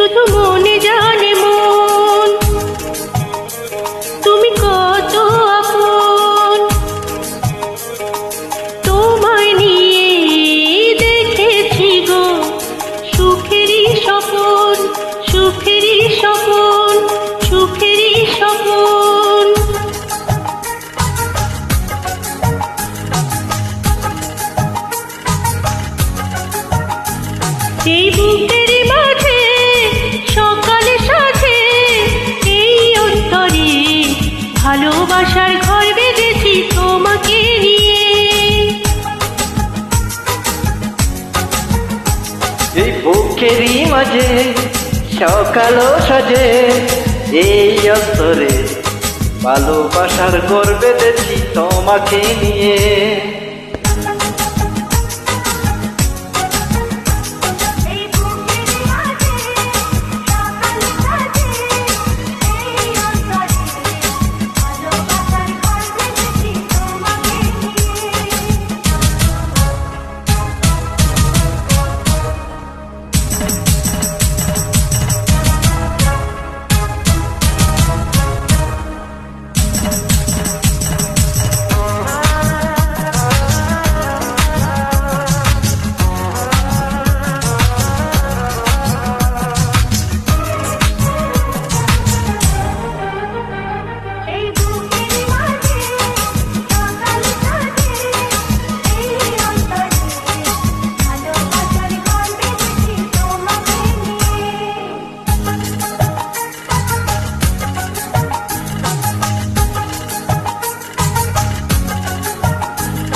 শুধু মনে জানে মন। তুমি কত আপন। তোমায় নিয়ে দেখেছি গো সুখেরই স্বপন সুখেরই স্বপন সুখেরই স্বপন। এই বুকের ভালোবাসার ঘর বেঁধেছি তোমাকে নিয়ে। এই বুকেরই মাঝে, সকালও সাজে, এই অন্তরে ভালোবাসার গর্বে দেখি তোমাকে নিয়ে।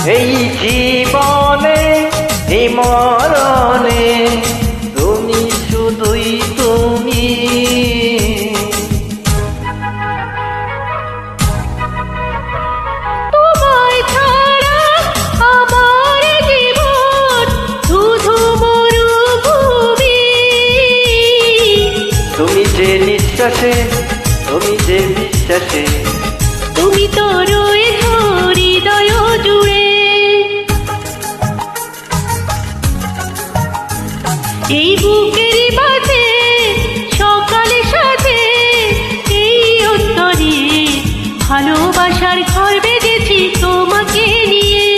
এই জীবনে এই মরণে তুমি শুধুই তুমি। তুমি যে নিঃশ্বাসে তুমি যে বিশ্বাসে তুমি তো রয়েছ হৃদয় জুড়ে। এই বুকের বাজে সকালে সাথে এই অন্তরে ভালোবাসার ঘর বেঁধেছি তোমাকে নিয়ে।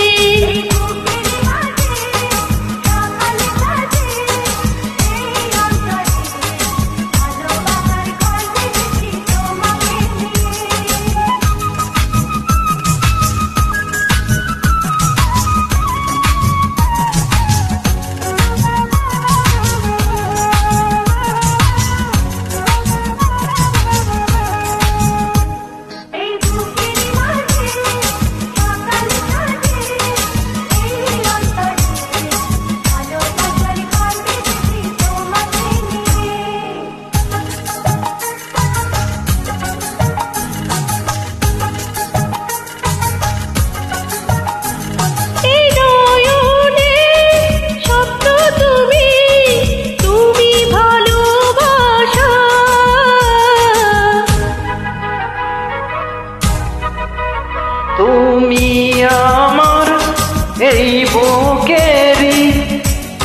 এই বুকেরই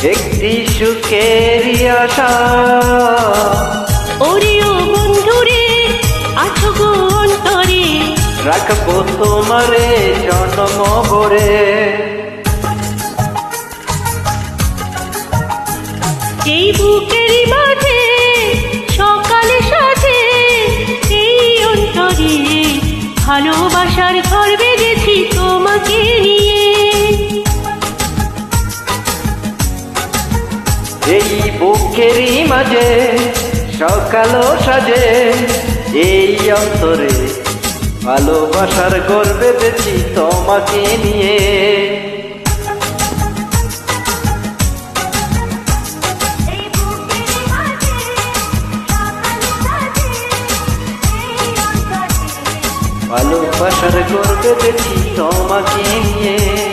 একটি সুখেরই আশা। ওরে ও বন্ধুরে আছো গো অন্তরে। রাখব তোমারে জন্ম ভরে। এই বুকের মাঝে সকালে সাথে এই অন্তরে ভালোবাসার সকালও সাজে এই অন্তরে। ভালোবাসার গর্বে দেখি তোমাকে নিয়ে। সকালে ভালোবাসার গর্বে দেখি তোমাকে নিয়ে।